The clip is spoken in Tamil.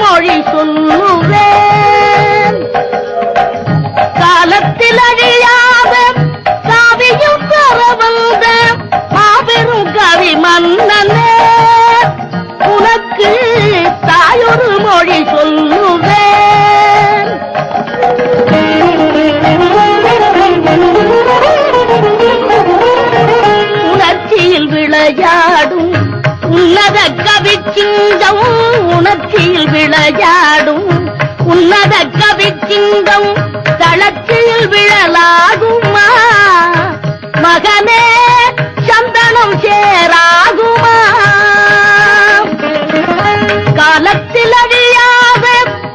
மொழி சொல்லுவேன். காலத்தில் அழியாத சாவியும் பெற வந்த மாபெரும் கவி மன்னனே உனக்கு தாயொரு மொழி சொல்லுவேன். உணர்ச்சியில் விளையாடும் உன்னத கவி உணர்ச்சியில் விளையாடும் உன்னத கவி சிங்கம் தளர்ச்சியில் விழலாகுமா? மகனே